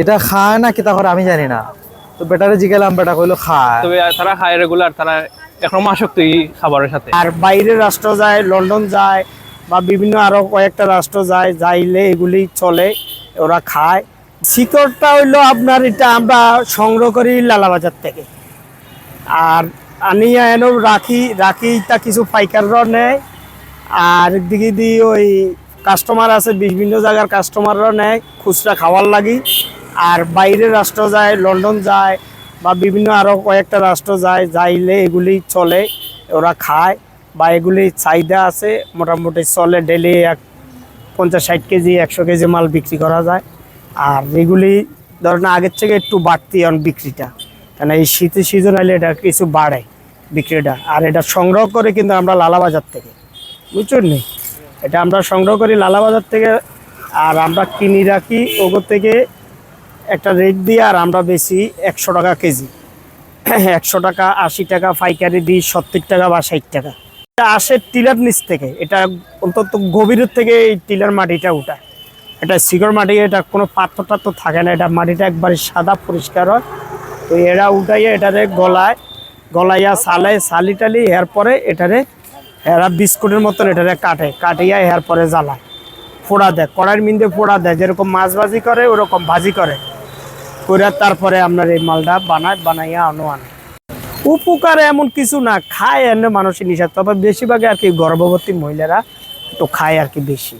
এটা খায় না কিতা করে আমি জানি না। তো বেটারে জিগেলাম বেটা কইলো খায়। তবে তারা খায় রেগুলার তারা এখন আসক্ত এই খাবারের সাথে। আর বাইরের রাষ্ট্র যায় লন্ডন যায় বা বিভিন্ন আরও কয়েকটা রাষ্ট্র যায় যাইলে এগুলি চলে ওরা খায়। শিকড়টা হইল আপনার এটা আমরা সংগ্রহ করি লালাবাজার থেকে। আর আনিয়া এনে রাখি রাখি তা কিছু পাইকাররা নেয়। আর দিকে দিয়ে ওই কাস্টমার আছে বিভিন্ন জায়গার কাস্টমাররা নেয় খুচরা খাওয়ার লাগি। আর বাইরের রাষ্ট্র যায়, লন্ডন যায় বা বিভিন্ন আরও কয়েকটা রাষ্ট্র যায়, যাইলে এগুলি চলে, ওরা খায় বা এগুলি চাহিদা আছে, মোটামুটি চলে ডেলি এক পঞ্চাশ ষাট কেজি, একশো কেজি মাল বিক্রি করা যায়। আর এগুলি ধরেন আগের থেকে একটু বাড়তি অন বিক্রিটা, কেন এই শীতের সিজন হলে এটা কিছু বাড়ে বিক্রিটা। আর এটা সংগ্রহ করে কিন্তু আমরা লালাবাজার থেকে, বুঝছেন নি? এটা আমরা সংগ্রহ করি লালাবাজার থেকে, আর আমরা কিনি রাখি ওগো থেকে একটা রেট দিয়ে আর আমরা বেশি একশো টাকা কেজি। একশো টাকা, আশি টাকা, পাইকারি দিই সত্তর টাকা বা ষাট টাকা। এটা আসে টিলার নিচ থেকে। এটা অন্তত গভীরের থেকে এই টিলার মাটিটা উঠায়। এটা শিকড় মাটি, এটা কোনো পাথর টাথর থাকে না। এটা মাটিটা একবারে সাদা পরিষ্কার হয়। তো এরা উঠাইয়া এটারে গলায়, গলাইয়া সালায় সালি টালি, এরপরে এটারে এরা বিস্কুটের মতন এটারে কাটে। কাটিয়া এরপরে জ্বালায়। ফোড়া দেয়। কড়াইয়ের মিন্দে ফোড়া দেয়। যেরকম মাছ ভাজি করে, ওরকম ভাজি করে। করে তারপরে আপনার এই মালটা বানায়, বানাইয়া আনো, আনে। উপকার এমন কিছু না, খায় এনে মানুষের নিষেধ তবে বেশিরভাগে আর কি গর্ভবতী মহিলারা তো খায় আর কি বেশি।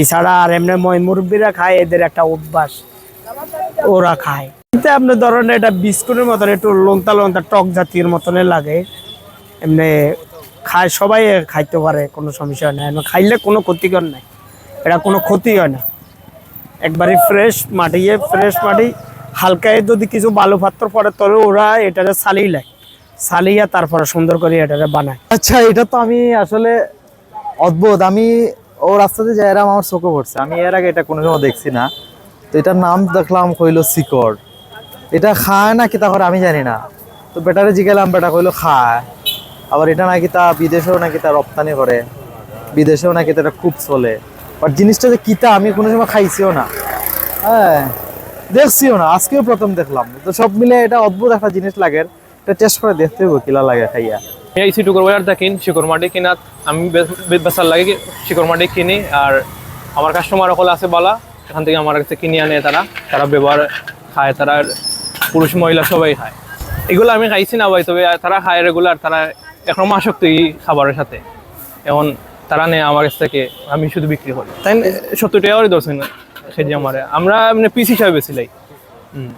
এছাড়া আর এমনি মুরব্বীরা খায়, এদের একটা অভ্যাস। ওরা খায়। আপনি ধরেন এটা বিস্কুটের মতন, একটু লন্তা লন্তা টক জাতীয় মতনই লাগে। এমনি খায়, সবাই খাইতে পারে, কোনো সমস্যা হয় না খাইলে কোনো ক্ষতিকর নাই। এটা কোনো ক্ষতি হয় না। একবারে ফ্রেশ মাটি ফ্রেশ মাটি। হালকায় যদি কিছু বালু পাত্র পড়ে, তবে ওরা এটারে সালিয়ে নেয়। সালিয়া তারপরে সুন্দর করে এটারে বানায়। আচ্ছা এটা তো আমি আসলে অদ্ভুত। আমি ও রাস্তাতে যাই এরাম আমার চোখে পড়ছে। আমি এর আগে এটা কোনো সময় দেখছি না। তো এটার নাম দেখলাম কইলো শিকড়। এটা খায় না কিতা করে আমি জানি না। তো বেটারে জিগেলাম বেটা, কইলো খায়। আবার এটা নাকি তা বিদেশেও নাকি তা রপ্তানি করে। বিদেশেও নাকি তা এটা খুব চলে। বাট জিনিসটা যে কিতা, আমি কোনো সময় খাইছিও না। হ্যাঁ দেখছিও না, আজকেও প্রথম দেখলাম। তো সব মিলে এটা অদ্ভুত একটা জিনিস লাগে, এটা টেস্ট করে দেখতে কিলা লাগে খাইয়া। এই সিটু করবার দেখিন, শিকড় মাটি কিনাত আমি বে- বে- বেচার লাগে শিকড় মাটি কিনি, আর আমার কাস্টমার সকল আছে বলা, এখান থেকে আমার কাছে কিনে আনে তারা। তারা ব্যবহার খায়, তারা পুরুষ মহিলা সবাই খায়। এগুলো আমি খাইছি না ভাই, তবে তারা খায় রেগুলার তারা এখন আসক্ত খাবারের সাথে। এখন তারা নেয় আমার কাছ থেকে, আমি শুধু বিক্রি করি। তাই সত্তর টাকা করে না সেটি আমার। আমরা মানে পিস হিসাবে বেশি লাই। হুম।